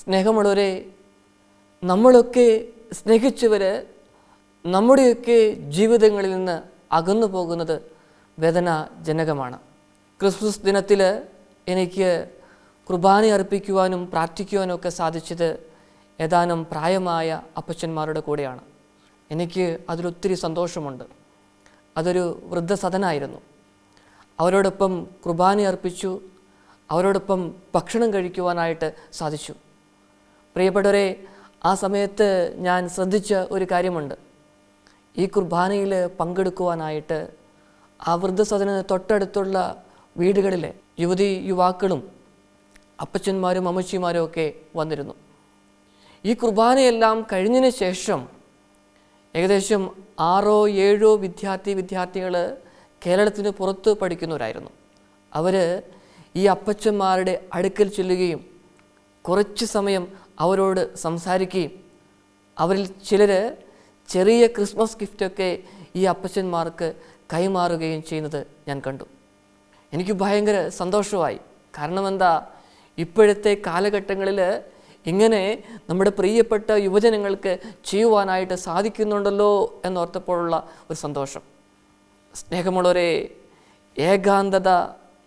സ്നേഹമുള്ളവരെ നമ്മളൊക്കെ സ്നേഹിച്ചവർ നമ്മുടെയൊക്കെ ജീവിതങ്ങളിൽ നിന്ന് അകന്നു പോകുന്നത് വേദനാജനകമാണ്. ക്രിസ്മസ് ദിനത്തിൽ എനിക്ക് കുർബാന അർപ്പിക്കുവാനും പ്രാർത്ഥിക്കുവാനും ഒക്കെ സാധിച്ചത് ഏതാനും പ്രായമായ അപ്പച്ചന്മാരുടെ കൂടെയാണ്. എനിക്ക് അതിലൊത്തിരി സന്തോഷമുണ്ട്. അതൊരു വൃദ്ധസദനായിരുന്നു. അവരോടൊപ്പം കുർബാന അർപ്പിച്ചു അവരോടൊപ്പം ഭക്ഷണം കഴിക്കുവാനായിട്ട് സാധിച്ചു. പ്രിയപ്പെട്ടവരെ ആ സമയത്ത് ഞാൻ ശ്രദ്ധിച്ച ഒരു കാര്യമുണ്ട്. ഈ കുർബാനയിൽ പങ്കെടുക്കുവാനായിട്ട് ആ വൃദ്ധസദന തൊട്ടടുത്തുള്ള വീടുകളിലെ യുവതി യുവാക്കളും അപ്പച്ചന്മാരും അമ്മച്ചിമാരും ഒക്കെ വന്നിരുന്നു. ഈ കുർബാനയെല്ലാം കഴിഞ്ഞതിന് ശേഷം ഏകദേശം ആറോ ഏഴോ വിദ്യാർത്ഥി വിദ്യാർത്ഥികൾ കേരളത്തിന് പുറത്ത് പഠിക്കുന്നവരായിരുന്നു. അവർ ഈ അപ്പച്ചന്മാരുടെ അടുക്കൽ ചെല്ലുകയും കുറച്ച് സമയം അവരോട് സംസാരിക്കുകയും അവരിൽ ചിലർ ചെറിയ ക്രിസ്മസ് ഗിഫ്റ്റൊക്കെ ഈ അപ്പച്ചന്മാർക്ക് കൈമാറുകയും ചെയ്യുന്നത് ഞാൻ കണ്ടു. എനിക്ക് ഭയങ്കര സന്തോഷമായി. കാരണം എന്താ ഇപ്പോഴത്തെ കാലഘട്ടങ്ങളിൽ ഇങ്ങനെ നമ്മുടെ പ്രിയപ്പെട്ട യുവജനങ്ങൾക്ക് ചെയ്യുവാനായിട്ട് സാധിക്കുന്നുണ്ടല്ലോ എന്നോർത്തപ്പോഴുള്ള ഒരു സന്തോഷം. സ്നേഹമുള്ളവരെ ഏകാന്തത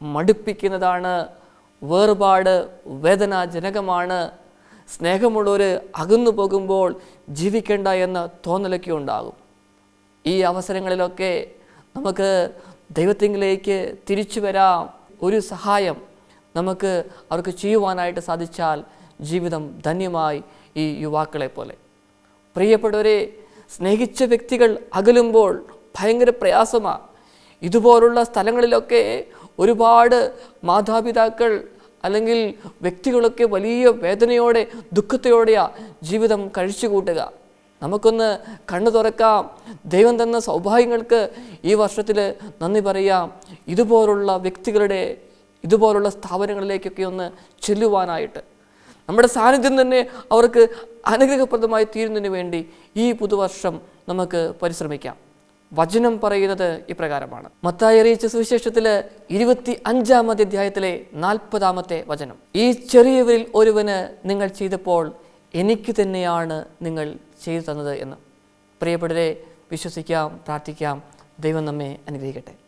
മടുപ്പിക്കുന്നതാണ് വേർപാട് വേദനാജനകമാണ്. സ്നേഹമുള്ളവർ അകന്നു പോകുമ്പോൾ ജീവിക്കേണ്ട എന്ന തോന്നലൊക്കെ ഉണ്ടാകും. ഈ അവസരങ്ങളിലൊക്കെ നമുക്ക് ദൈവത്തിങ്കിലേക്ക് തിരിച്ചു വരാം. ഒരു സഹായം നമുക്ക് അവർക്ക് ചെയ്യുവാനായിട്ട് സാധിച്ചാൽ ജീവിതം ധന്യമായി ഈ യുവാക്കളെ പോലെ. പ്രിയപ്പെട്ടവരെ സ്നേഹിച്ച വ്യക്തികൾ അകലുമ്പോൾ ഭയങ്കര പ്രയാസമാണ് ഇതുപോലുള്ള സ്ഥലങ്ങളിലൊക്കെ ഒരുപാട് മാതാപിതാക്കൾ അല്ലെങ്കിൽ വ്യക്തികളൊക്കെ വലിയ വേദനയോടെ ദുഃഖത്തോടെയാ ജീവിതം കഴിച്ചു കൂട്ടുക നമുക്കൊന്ന് കണ്ണു തുറക്കാം. ദൈവം തന്ന സൗഭാഗ്യങ്ങൾക്ക് ഈ വർഷത്തിൽ നന്ദി പറയാം. ഇതുപോലുള്ള വ്യക്തികളുടെ ഇതുപോലുള്ള സ്ഥാപനങ്ങളിലേക്കൊക്കെ ഒന്ന് ചെല്ലുവാനായിട്ട്. നമ്മുടെ സാന്നിധ്യം തന്നെ അവർക്ക് അനുഗ്രഹപ്രദമായി തീരുന്നതിന് വേണ്ടി ഈ പുതുവർഷം നമുക്ക് പരിശ്രമിക്കാം. വചനം പറയുന്നത് ഇപ്രകാരമാണ്. മത്തായി അറിയിച്ച സുവിശേഷത്തിൽ ഇരുപത്തി അഞ്ചാമത്തെ അധ്യായത്തിലെ നാൽപ്പതാമത്തെ വചനം. ഈ ചെറിയവരിൽ ഒരുവന് നിങ്ങൾ ചെയ്തപ്പോൾ എനിക്ക് തന്നെയാണ് നിങ്ങൾ ചെയ്തു തന്നത് എന്ന്. പ്രിയപ്പെട്ടവരെ വിശ്വസിക്കാം പ്രാർത്ഥിക്കാം. ദൈവം നമ്മെ അനുഗ്രഹിക്കട്ടെ.